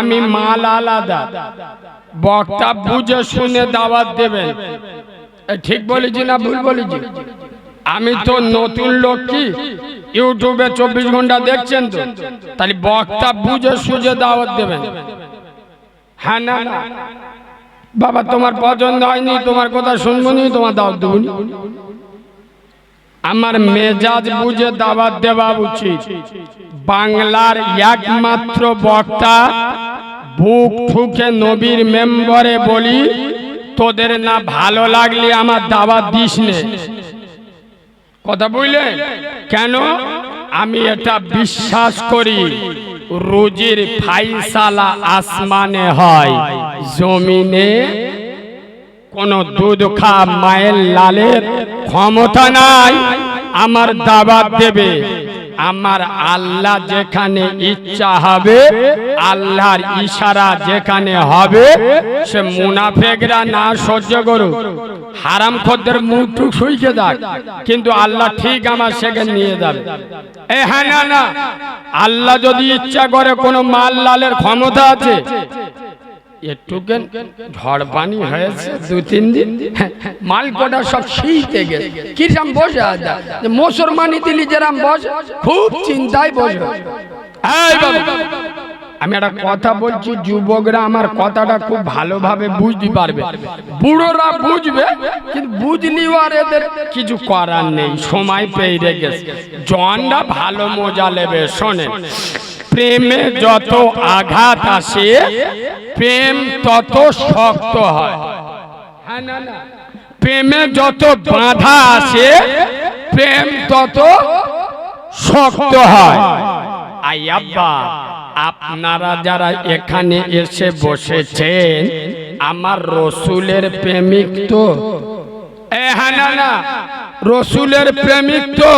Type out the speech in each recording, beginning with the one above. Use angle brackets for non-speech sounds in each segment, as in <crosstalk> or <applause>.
আমি মাল আলাদা। বক্তা বুঝে শুনে দাওয়াত দেবেন। ঠিক বলেছি না ভুল বলেছি? আমি তো নতুন লোক কি? ইউটিউবে চব্বিশ ঘণ্টা দেখছেন তো? তাহলে বক্তা বুঝে সুঝে দাওয়াত দেবেন। হ্যাঁ না বাবা, তোমার পছন্দ হয়নি, তোমার কথা শুনব নি, তোমার দাওয়াত দেবো। আমার মেজাজ বুঝে দাওয়াত দেওয়া উচিত। বাংলার একমাত্র বক্তা, বুক ঠুকে নবীর মেম্বরে বলি, তোদের না ভালো লাগলে আমার দাওয়াত দিস কথা বুঝলে কেন? আমি এটা বিশ্বাস করি, রুজির ফাইসালা আসমানে হয়, জমিনে কোন দুধ খা মায়ের লালের ক্ষমতা নাই, আমার দাবাত দেবে। আমার আল্লাহ যেখানে ইচ্ছা হবে, আল্লাহর ইশারা যেখানে হবে, সে মুনাফেকরা না সহ্য করুক। হারাম খদ্দের মুখ টুক শুইকে কিন্তু আল্লাহ ঠিক আমার সেখানে নিয়ে যাবে। এ হ্যাঁ না না। আল্লাহ যদি ইচ্ছা করে কোনো মাল লালের ক্ষমতা আছে একটুকেন ঝড় পানি হয়েছে দু তিন দিন। মাল কটা সব শীতে গেছে। কিরম বসে আছে মুসলমানি দিলি যেরাম বসে। খুব চিন্তায় বসে। এই আমি একটা কথা বলছি, যুবকরা আমার কথাটা খুব ভালোভাবে বুঝতে পারবে। বুড়োরা বুঝবে, কিন্তু বুঝলিও আর এদের কিছু করার নেই। সময় পেয়ে রেখেছে জনরা ভালো মজা নেবে, শোনেন। প্রেমে যত আঘাত আসে, প্রেম তত শক্ত হয়। প্রেমে যত বাধা আসে, প্রেম তত শক্ত হয়। আই আব্বা, আপনারা যারা এখানে এসে বসেছেন, আমার রসুলের প্রেমিক তো। রসুলের প্রেমিক তো।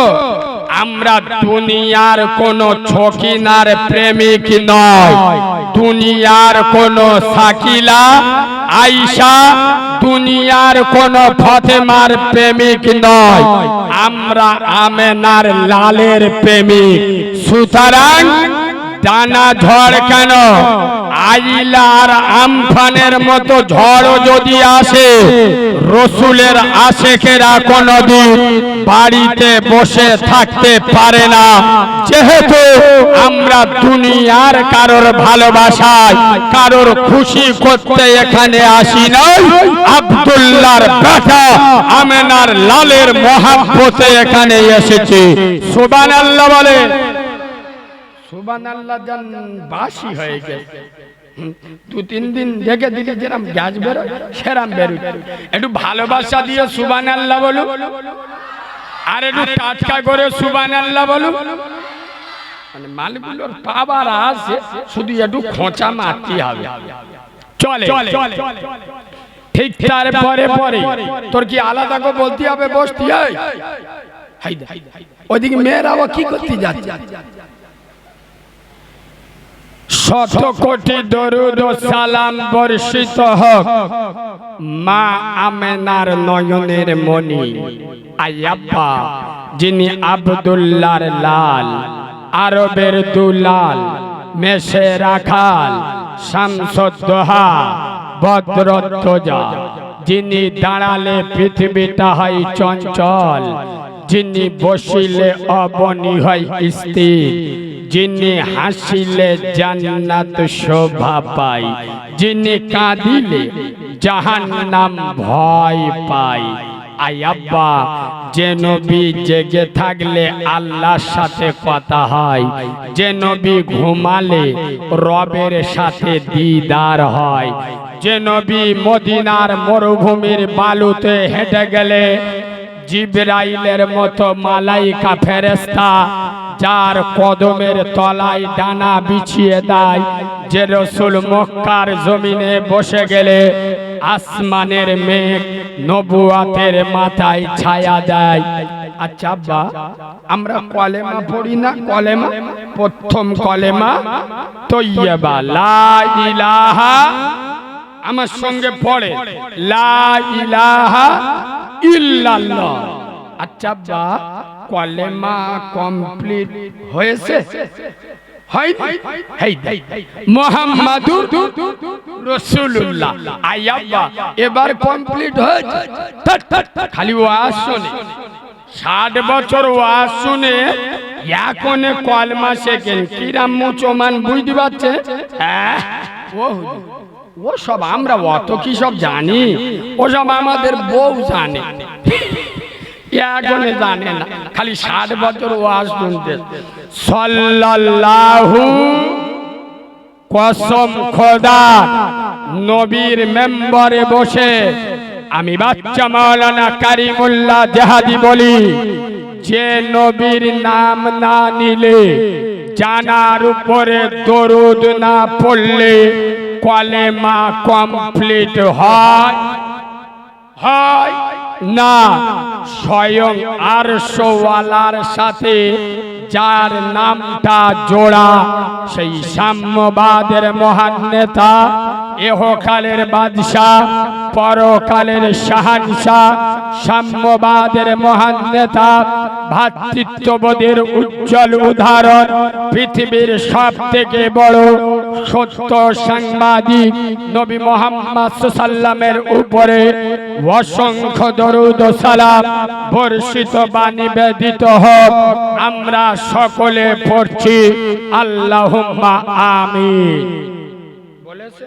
আমরা দুনিয়ার কোন ছকিনার প্রেমিক নয়। দুনিয়ার কোন সাকিলা আইসা দুনিয়ার কোন ফতেমার প্রেমিক নয়। আমরা আমেনার লালের প্রেমিক। সুতরাং ডানা ঝড় কেন? আইলার আমফানের মতো ঝড় যদি আসে, রসুলের আশেকেরা কোনদিন বাড়িতে বসে থাকতে পারে না। যেহেতু আমরা দুনিয়ার কারোর ভালোবাসায়, কারোর খুশি করতে এখানে আসি নাই, আব্দুল্লাহর বেটা আমেনার লালের মহাব্বতে এখানে এসেছি। সুবান আল্লাহ বলে সুবান আল্লাহ জান বাসি হয়ে গেছে দু তিন দিন দেখে দিলে যেরাম গ্যাস বেরো সেরাম বেরো একটু ভালোবাসা দিয়ে সুবান আল্লাহ বলো। আর একটু টাটকা করে সুবান আল্লাহ বলো। মানে মালগুলোর পাবার আছে শুধু একটু খোঁচা মারতে হবে। চলে ঠিক তারপরে পরে তোর কি আলাদা করে বলতে হবে বসতি? হয় ওইদিকে মেয়েরা কি করতে যাচ্ছে? শত কোটি দরুদ সালাম বর্ষিত হোক। মা আমেনার নয়নের মণি আয়াব্বা যিনি আব্দুল্লাহর লাল, আরবের দুলাল মেশে রাখাল শামসদ্দোহা বদ্রত্বজা যিনি দাঁড়ালে পৃথিবীটা হয় চঞ্চল। যিনি বসিলে অবনি হয় স্থির যিনি হাসিলে জান্নাত শোভা পাই যিনি কাঁদিলে জাহান্নাম ভয় পাই আই আব্বা যে নবী জেগে থাকলে আল্লাহর সাথে কথা হয়। যে নবী ঘুমালে রবের সাথে দিদার হয়। যে নবী মদিনার মরুভূমির বালুতে হেঁটে গেলে জিব্রাইলের মতো মালাইকা ফেরেস্তা যার কদমের তলায় ডানা বিছিয়ে দেয়, যে রসুল মক্কার জমিনে বসে গেলে আসমানের মেঘ নবুয়াতের মাথায় ছায়া দেয়। আচ্ছা আমরা কলেমা পড়ি না? কলেমা? প্রথম কলেমা, তৈয়বা, লা ইলাহা আমার সঙ্গে পড়ে। লা ইলাহা ইল্লাল্লাহ। আচ্ছা বা কলেমা কমপ্লিট হয়েছে? হয় এবার কমপ্লিট হয়েছে। খালি ওয়াজ শুনে ষাট বছর ওয়াজ শুনে এখনে কলমা শেখেন। কিরাম মুচমান বুঝতে পারছে? হ্যাঁ। ও ও সব আমরা অত কি সব জানি? ও সব আমাদের বউ জানে। <laughs> এখনে জানে। না খালি ষাট বছর ওয়াজ শুনতে। সাল্লাল্লাহু কসম খোদা নবীর মেম্বারে বসে আমি বাচ্চা মাওলানা কারিমুল্লাহ জাহাদি বলি যে নবীর নাম না নিলে জানার উপরে দরুদ না পড়লে কলেমা কমপ্লিট হয় হয় না। স্বয়ং আরশওয়ালার সাথে যার নামটা জোড়া, সেই সাম্যবাদের মহান নেতা, এহকালের বাদশাহ, পরকালের শাহানশাহ সাম্যবাদের মহান নেতা, ভাতৃত্ববোধের উজ্জ্বল উদাহরণ, পৃথিবীর সব থেকে বড় সত্য সাংবাদিক নবী মোহাম্মদ সাল্লামের উপরে অসংখ্য দরুদ সালাম বর্ষিত বা নিবেদিত হোক। আমরা সকলে পড়ছি, আল্লাহুম্মা আমি বলেছে,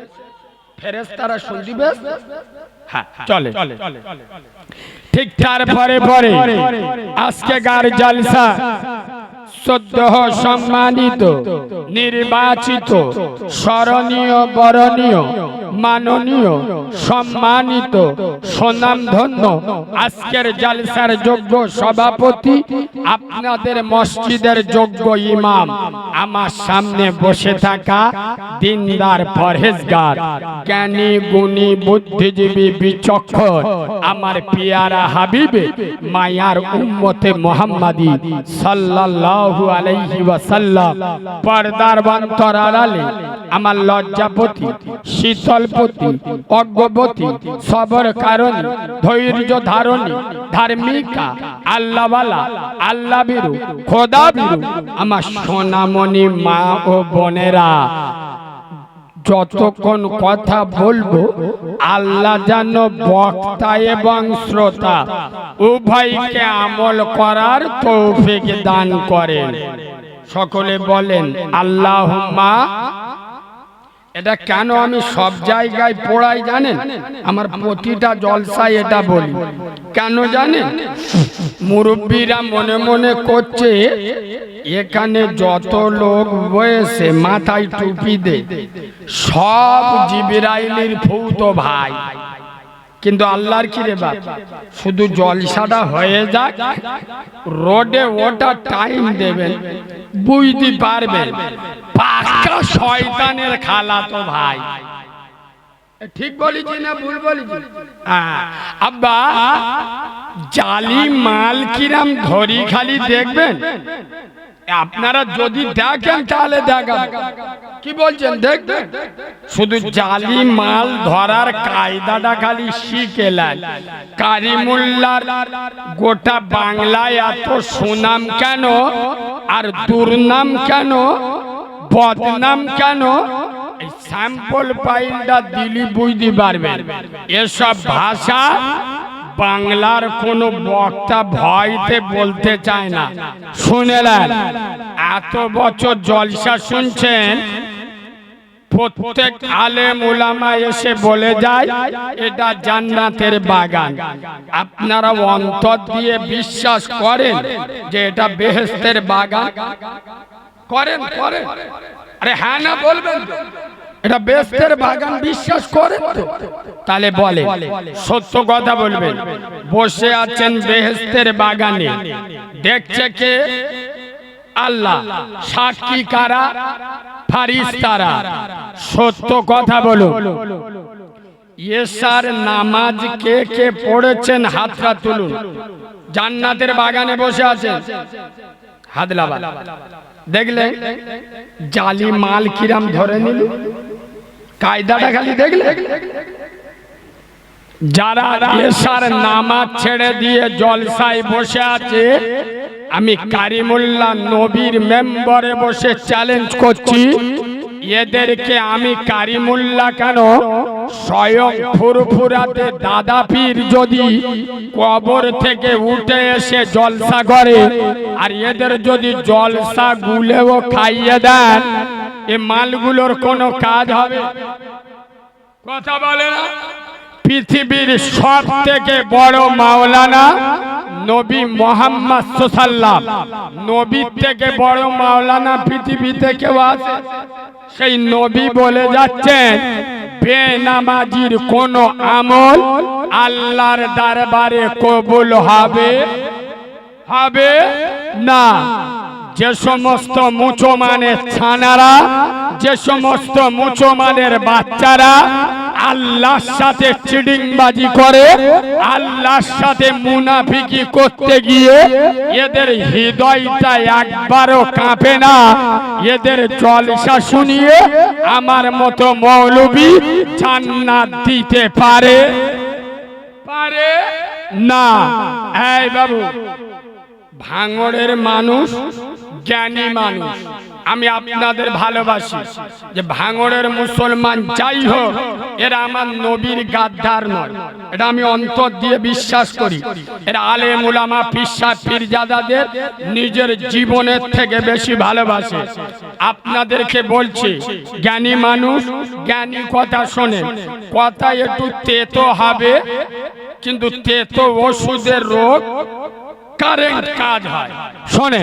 ফেরেশতারা শুনদিবে হ্যাঁ চলে। ঠিক তারপরে পরে আজকে গার জলসা সদ্য সম্মানিত, নির্বাচিত, স্মরণীয়, বরণীয়, মাননীয়, সম্মানিত সুনামধন্য আজকের জালসার যোগ্য সভাপতি আপনাদের মসজিদের যোগ্য ইমাম। আমার সামনে বসে থাকা দিনদার পরহেজগার, জ্ঞানী, গুণী, বুদ্ধিজীবী, বিচক্ষণ আমার পিয়ারা হাবিবে, মায়ার উম্মতে মোহাম্মদী সাল্লাল্লাহু আলাইহি ওয়াসাল্লাম, পর্দার বান্তর আড়ালে আমার লজ্জাপতি, শীতলপতি, অজ্ঞপতি সবর কারণী ধৈর্য ধারণী, ধার্মিকা, আল্লাহওয়ালা আল্লাহ বিরু খোদা বিরু আমার সোনামণি মা ও বোনেরা। যতক্ষণ কথা বলব, আল্লাহ যেন বক্তা এবং শ্রোতা উভয়কে আমল করার তৌফিক দান করেন। সকলে বলেন আল্লাহ এটা কেন আমি সব জায়গায় পড়াই জানেন? আমার প্রতিটা জলসায় এটা বলি। কেন জানেন মুরব্বীরা মনে মনে করছে, এখানে যত লোক বয়েছে মাথায় টুপি দে, সব জিবিরাইলির ফৌত ভাই। কিন্তু আল্লাহর কি রে বাপ? শুধু জলসাটা হয়ে যাক, রোডে ওটা টাইম দেবেন, বুঝতে পারবেন। পাঁচটা শয়তানের খালা তো ভাই। ঠিক বলেছি না ভুল বলেছি? আব্বা জালি মাল কিরাম ধরি খালি দেখবেন? আপনারা যদি দেখেন তাহলে দেখান কি বলছেন? দেখবেন? শুধু জালি মাল ধরার কায়দাটা খালি শিখেলেন কারিমুল্লার গোটা বাংলায় এত সুনাম কেন? আর দুর্নাম কেন? বদনাম কেন? স্যাম্পল পাইলটা দিলি বুঝতে পারবেন এসব ভাষা বাংলার কোন বক্তা ভয়তে বলতে চায় না। শুনেলেন এত বছর জলসা শুনছেন প্রত্যেক আলেম উলামা এসে বলে যায় এটা জান্নাতের বাগান। আপনারা অন্তর দিয়ে বিশ্বাস করেন যে এটা বেহেস্তের বাগান। করেন করেন। আরে হ্যাঁ না বলবেন এটা বেস্তের বাগান, বিশ্বাস করেন তো। তাহলে বলে, সত্য কথা বলবেন। বসে আছেন বেহেস্তের বাগানে। দেখছে কে? আল্লাহ। সাক্ষী কারা? ফারিস্তারা। সত্য কথা বলুন। ইয়েসার নামাজ কে কে পড়েছেন? হাতটা তুলুন। জান্নাতের বাগানে বসে আছেন। হাদলাবাদ দেখলে জালি মাল কিরাম ধরে নিল। কায়দাটা খালি দেখলে। যারা এসার নামাজ ছেড়ে দিয়ে জলসায় বসে আছে আমি কারিমুল্লাহ নবীর মেম্বারে বসে চ্যালেঞ্জ করছি। এদেরকে আমি কারিমুল্লা কেন? স্বয়ং ফুরফুরাতে দাদা পীর যদি কবর থেকে উঠে এসে জলসা করে, আর এদের যদি জলসা গুলেও খাইয়ে দেন, এ মালগুলোর কোনো কাজ হবে? কথা বলে না? পৃথিবীর সব থেকে বড় মাওলানা নবী মোহাম্মদ সাল্লাম নবীর থেকে বড় মাওলানা পৃথিবীতে কেউ আছে? সেই নবী বলে যাচ্ছেন, বেনামাজির কোন আমল আল্লাহর দরবারে কবুল হবে? হবে না। যে সমস্ত মুচমানের ছানারা, যে সমস্ত মুচমানের বাচ্চারা আল্লাহর সাথে চিডিংবাজি করে, আল্লাহর সাথে মুনাফিকি করতে গিয়ে এদের হৃদয়টা একবারও কাঁপে না। এদের জলসা শুনিয়ে আমার মতো মৌলবী জান্নাত দিতে পারে? পারে না। এই বাবু, ভাঙড়ের মানুষ, জ্ঞানী মানুষ। আমি আপনাদের ভালোবাসি যে ভাঙড়ের মুসলমান যাই হোক, এরা আমার নবীর গাদ্দার নয়। এটা আমি অন্তর দিয়ে বিশ্বাস করি। এরা আলে মুলামা পিসা পীরজাদাদের নিজের জীবনের থেকে বেশি ভালোবাসে। আপনাদেরকে বলছি, জ্ঞানী মানুষ জ্ঞানী কথা শোনে। কথা একটু তেতো হবে, কিন্তু তেতো ওষুধের রোগ কারেন্ট কাজ হয়। শোনে।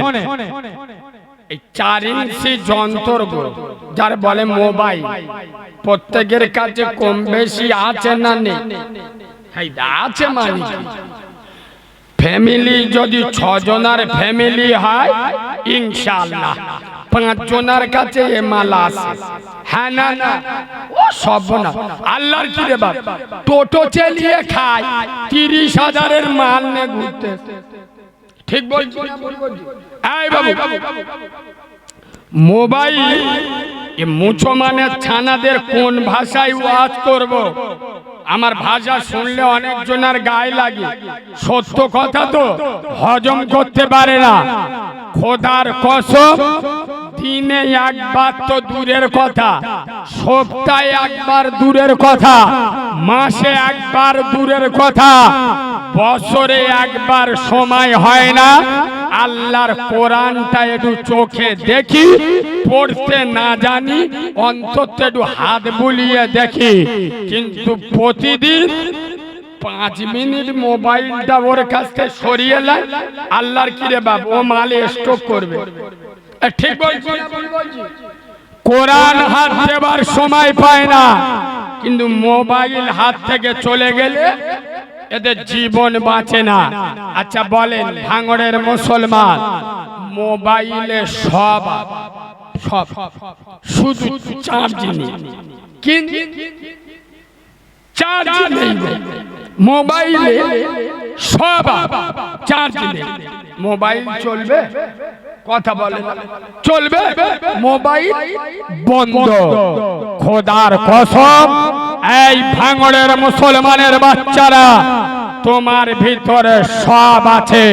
এই চার ইঞ্চি যন্ত্র যার বলে মোবাইল। প্রত্যেকের কাছে কম বেশি আছে না নেই। আছে মানে ফ্যামিলি যদি ছজনের ফ্যামিলি হয়, ইনশাআল্লাহ। পাঁচ জনের কাছে এ মাল আছে। হ্যাঁ না না? ও, সব না। আল্লাহর কি রে বাপ? টোটো চালিয়ে খায়, তিরিশ হাজারের মাল নিয়ে ঘুরতে। ঠিক বলছি? এই বাবু। মোবাইল এ মুসলমানের ছানাদের কোন ভাষায় ওয়াজ করব? আমার ভাষা শুনলে অনেকজনের গায়ে লাগে। সত্য কথা তো হজম করতে পারে না। খোদার কসম, দিনে একবার তো দূরের কথা, সপ্তাহে একবার দূরের কথা, মাসে একবার দূরের কথা, বছরে একবার সময় হয় না। আল্লাহর কোরআনটা একটু চোখে দেখি, পড়তে না জানি, অন্তত একটু হাত বুলিয়ে দেখি কিন্তু প্রতিদিন পাঁচ মিনিট মোবাইলটা ওর কাছ থেকে সরিয়ে নেয়, আল্লাহর কি রে বাপ, ও মালে স্টক করবে ঠিক বলছি? কোরআন হাত দেবার সময় পায় না, কিন্তু মোবাইল হাত থেকে চলে গেলে এদের জীবন বাঁচে না। আচ্ছা বলেন, ভাঙড়ের মুসলমান, মোবাইলে সব সব, শুধু চার্জ মোবাইলে সব মোবাইল চলবে? কথা বলে। চলবে? মোবাইল বন্ধ। খোদার কসম এই ভাঙড়ের মুসলমানের বাচ্চারা তোমার ভিতরে সব আছে।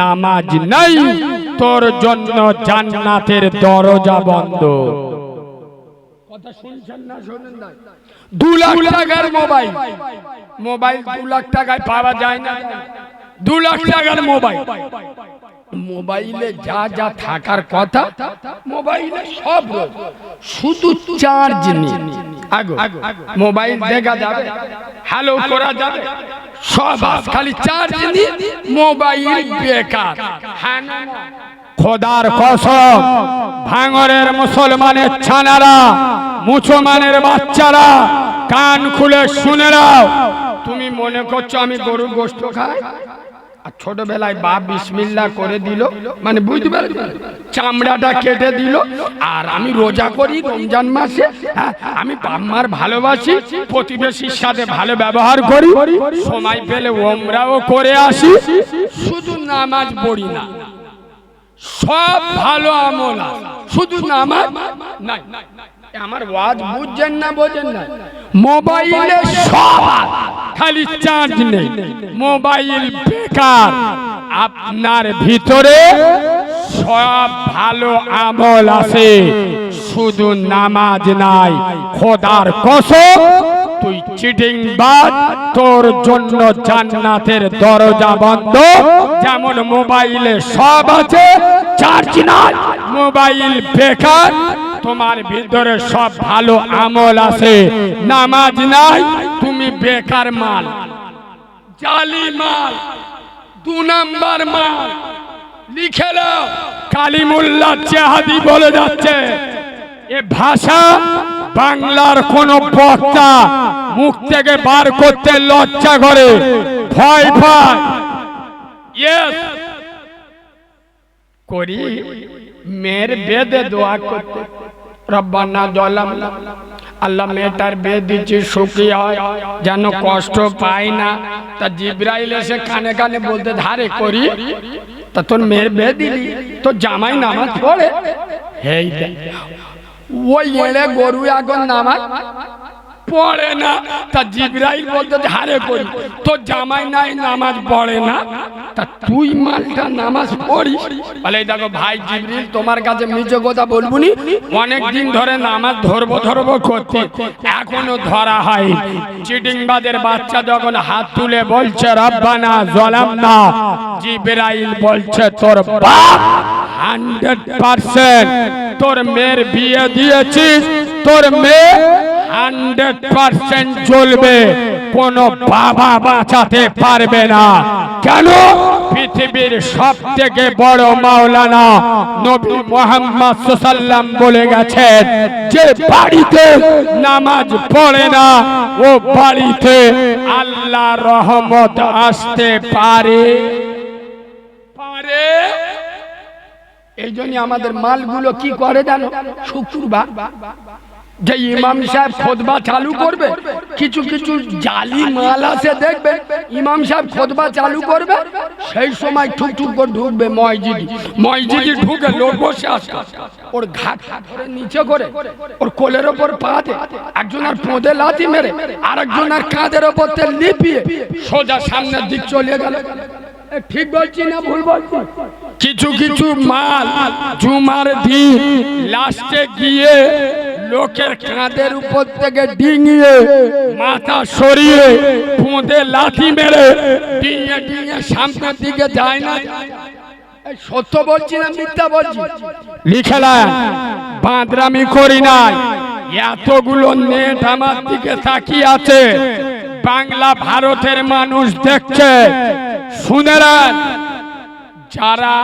নামাজ নাই তোর জন্য জান্নাতের দরজা বন্ধ। কথা শুনছেন না শোনেন না দু লাখ টাকার মোবাইল। মোবাইল দু লাখ টাকায় পাওয়া যায় না। দু লাখ টাকার মোবাইল। মোবাইলে যা যা থাকার কথা, মোবাইলে সব শুধু চার্জ মোবাইল দেখা যাবে হ্যালো করা যাবে, সব খালি চার্জ মোবাইল বেকার। হ্যাঁ? খোদার কসম, ভাঙরের মুসলমানের ছানারা, মুসলমানের বাচ্চারা, কান খুলে শুনে নাও। তুমি মনে করছ আমি গরুর গোস্ত খাই? আর ছোটবেলায় বাপ বিসমিল্লা করে দিল মানে বুঝতে পারছি চামড়াটা কেটে দিল আর আমি রোজা করি রমজান মাসে হ্যাঁ, আমি বাম্মার ভালোবাসি প্রতিবেশীর সাথে ভালো ব্যবহার করি সময় পেলে ওমরাও করে আসি শুধু নামাজ পড়ি না। সব ভালো আমল শুধু নামাজ নাই। আমার ওয়াজ বুঝছেন না বোঝেন না? মোবাইলে সব খালি চার্জ নেই। মোবাইল বেকার। আপনার ভিতরে সব ভালো আমল আছে। শুধু নামাজ নাই। খোদার কসম, তুই চিটিং বাদ, তোর জন্য জান্নাতের দরজা বন্ধ। যেমন মোবাইলে সব আছে চার্জ নাই। মোবাইল বেকার, তোমার ভিতরে সব ভালো আমল আছে। নামাজ নাই তুমি বেকার মাল, জালি মাল, দু নাম্বার মাল, লিখে নাও। কালিমুল্লাহ চেহাদি বলে যাচ্ছে, এ ভাষা বাংলার কোন বক্তা মুখ থেকে বার করতে লজ্জা করে। ভয়। Yes! করি, মেয়ের বেদে দোয়া করতে। রব্বানা জলাম। আল্লাহ মেয়েটার বিয়ে দিচ্ছি, সুখী হয়, যেন কষ্ট পায় না। তা জিব্রাইল এসে কানে কানে বলতে, ধারে করি, তা তোর মেয়ের বিয়ে দিলি, তোর জামাই নামাজ পড়ে? হেই ওই এড়ে গরু এখন নামাজ পড়ে না, তা জিব্রাইল বলতে হারে করি তোর জামাই নাই, নামাজ পড়ে না। তা তুই মালটা নামাজ পড়িস। বলে দেখো ভাই জিব্রিল তোমার কাছে মিছে কথা বলব নি। অনেক দিন ধরে নামাজ ধরবো ধরবো করতে। এখনও ধরা হয় চিটিংবাদের বাচ্চা যখন হাত তুলে বলছে, রব্বানা জলাম না জিব্রাইল বলছে, তোর বাপ হান্ড্রেড পার্সেন্ট তোর মেয়ের বিয়ে দিয়েছিস, তোর মেয়ে হান্ড্রেড পার্সেন্ট চলবে কোন বাবা বাঁচাতে পারবে না। কেন? পৃথিবীর সব থেকে বড় মাওলানা নবী মোহাম্মদ সাল্লাম বলে গেছেন, যে বাড়িতে নামাজ পড়ে না, ও বাড়িতে আল্লাহ রহমত আসতে পারে? পারে? এই জন্য আমাদের মালগুলো কি করে জানো? শুক্রবার। যে ইমাম সাহেব খোদবা চালু করবে, কিছু কিছু জালি মাল আছে দেখবে, ইমাম সাহেব খোদবা চালু করবে, সেই সময় ঠুক ঠুক করে ঢুকবে মসজিদি মসজিদি ঢুকে লোক বসে আসে ওর ঘাট ধরে নিচে করে, ওর কোলের ওপর পা দে একজন আর পোঁদে লাথি মেরে আর একজন আর কাঁধের ওপর লিপিয়ে সোজা সামনের দিক চলে গেল। ঠিক বলছি না ভুল বলছি? কিছু কিছু মাল জুমার দিন লাস্টে গিয়ে লোকের কাঁধের উপর থেকে ডিঙিয়ে মাথা সরিয়ে পুঁতে লাঠি মেরে ডিঙে ডিঙে সামনের দিকে যায় না। সত্য বলছি না মিথ্যা বলছি? লিখেলাম বাঁদরামি করি নাই। এতগুলো নেট আমার দিকে তাকিয়ে আছে। বাংলা ভারতের মানুষ দেখছে। শুনেলেন যারা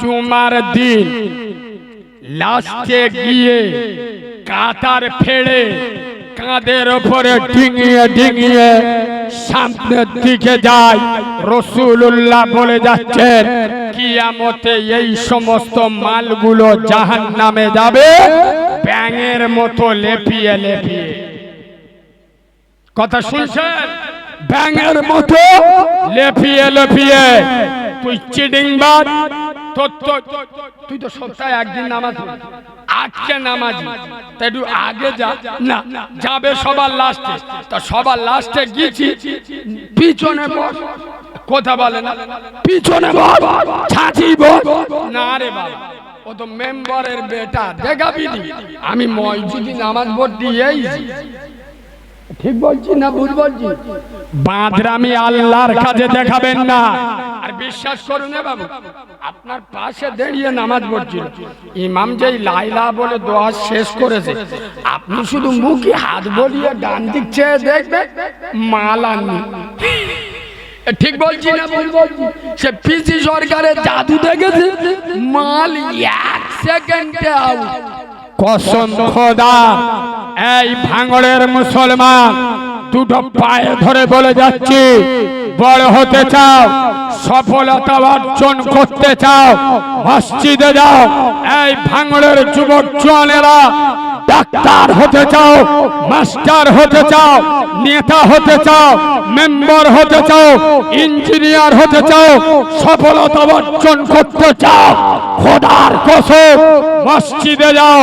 জুমার দিন লাস্টে গিয়ে কাতার ফেড়ে কাঁধের ওপরে ডিঙিয়ে ডিঙিয়ে সামনের দিকে যায় রসুল্লাহ বলে যাচ্ছেন, কিয়ামতে এই সমস্ত মালগুলো জাহান নামে যাবে, ব্যাঙের মতো লেপিয়ে লেপিয়ে। কথা শুনছেন? ব্যাঙের মতো। লেপিয়ে লেপিয়ে। তুই চিডিং বাদ। তুই তো সপ্তাহে একদিন নামাজ আজকে নামাজ। তা একটু আগে যা। না, যাবে সবার লাস্টে তা সবার লাস্টে গিয়েছি। পিছনে কথা বলে না। পিছনে বস। বস। না রে বাবা। ও তো মেম্বারের বেটা। দেখাবি? আমি মসজিদি নামাজ পড়তে দিয়েছি ঠিক বলছি না ভুল বলছি? বাঁধরামি আল্লাহর কাছে দেখাবেন না। আর বিশ্বাস করুন না বাবু আপনার পাশে দাঁড়িয়ে নামাজ পড়ছিল। ইমাম যেই লাইলা বলে দোয়া শেষ করেছে আপনি শুধু মুখে হাত বলিয়ে ডান দিক চেয়ে দেখবেন মাল আননি ঠিক বলছি না ভুল বলছি? সে পিসি সরকারের জাদু দেখেছে মাল এক সেকেন্ডে আউট কসম খোদা, এই ভাঙড়ের মুসলমান, দুটো পায়ে ধরে বলে যাচ্ছি, বড় হতে চাও, সফলতা অর্জন করতে চাও, মসজিদে যাও, এই ভাঙড়ের যুবক জনেরা ডাক্তার হতে চাও, মাস্টার হতে চাও, নেতা হতে চাও, মেম্বার হতে চাও, ইঞ্জিনিয়ার হতে চাও, সফলতা অর্জন করতে চাও, খোদার কসম, মসজিদে যাও,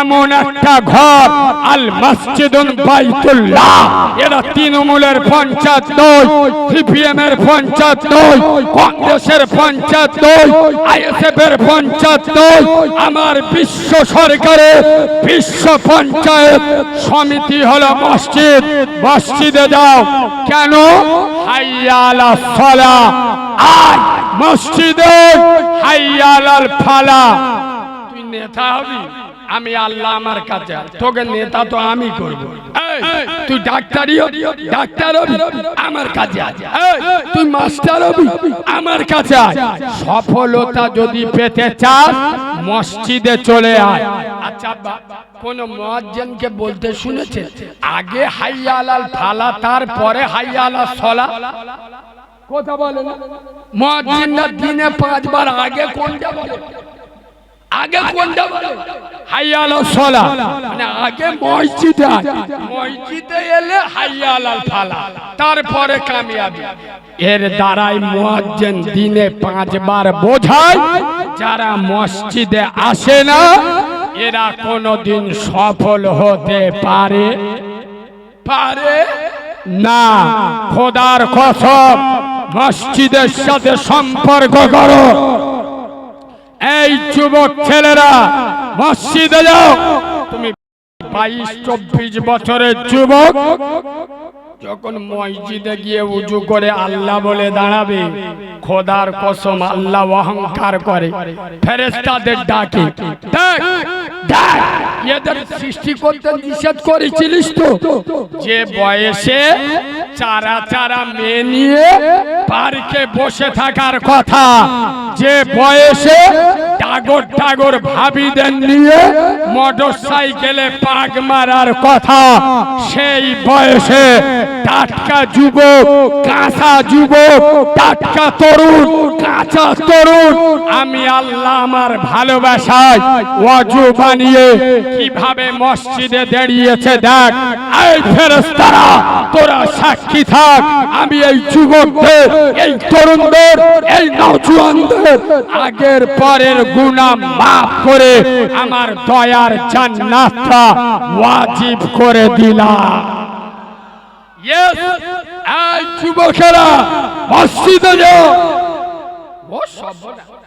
এমন একটা ঘর, আল মসজিদুন বাইতুল্লাহ এটা তৃণমূলের পঞ্চায়েত নয়, সিপিএম এর পঞ্চায়েত নয়, কংগ্রেসের পঞ্চায়েত নয়, আইএসএফ এর পঞ্চায়েত নয়, আমার বিশ্ব সরকারের বিশ্ব পঞ্চায়েত সমিতি হলো মসজিদ। মসজিদে যাও। কেন? মসজিদে। হাইয়ালাল ফালা। তুই নেতা হবি? আমি আল্লাহ আমার কাছে। তোকে নেতা তো আমি করব। তুই ডাক্তারি হবি ডাক্তার হবি আমার কাছে আছে তুই মাস্টার হবি আমার কাছে সফলতা যদি পেতে চাস মসজিদে চলে আয়। আচ্ছা কোন মুয়াজ্জিনকে বলতে শুনেছে আগে হাইয়ালাল ফালা তারপরে হাইয়ালাল সলা? কথা বলে না। দিনে পাঁচবার আগে কোনটা বলে? আগে কোনটা বলে? হাইয়াল সলা। মানে আগে মসজিদে মসজিদে এলে হাইয়াল ফালা। তারপরে কামিয়াবি। এর দ্বারাই মুয়াজ্জিন দিনে পাঁচবার বোঝায় যারা মসজিদে আসে না এরা কোনোদিন সফল হতে পারে পারে না। খোদার কসম মসজিদের সাথে সম্পর্ক করো। এই যুবক ছেলেরা, মসজিদে যাও তুমি বাইশ, চব্বিশ বছরের যুবক, যখন মসজিদে গিয়ে উজু করে আল্লাহ বলে দাঁড়াবে, খোদার কসম আল্লাহ অহংকার করে ফেরেস্তাদের ডাক। এদের সৃষ্টি করতে নিষেধ করেছিলিস তো যে বয়সে চারা চারা মেয়ে নিয়ে পার্কে বসে থাকার কথা। যে বয়সে টাগর টাগর ভাবিদের নিয়ে মোটর সাইকেলে পাক মারার কথা, সেই বয়সে টাটকা যুবক, কাঁচা যুবক, টাটকা তরুণ, কাঁচা তরুণ, আমি আল্লাহ আমার ভালোবাসায় ওয়াজু বানিয়ে কীভাবে মসজিদে দাঁড়িয়েছে দেখ। এই ফেরেশতারা, তোরা সাক্ষী থাক আমি এই যুবকদের, এই তরুণদের, এই নওজোয়ানদের আগের পরের গুনাহ মাফ করে আমার দয়ার জান্নাতটা ওয়াজিব করে দিলাম যুবকেরা, মসজিদে যাও ও সর্বনাশ।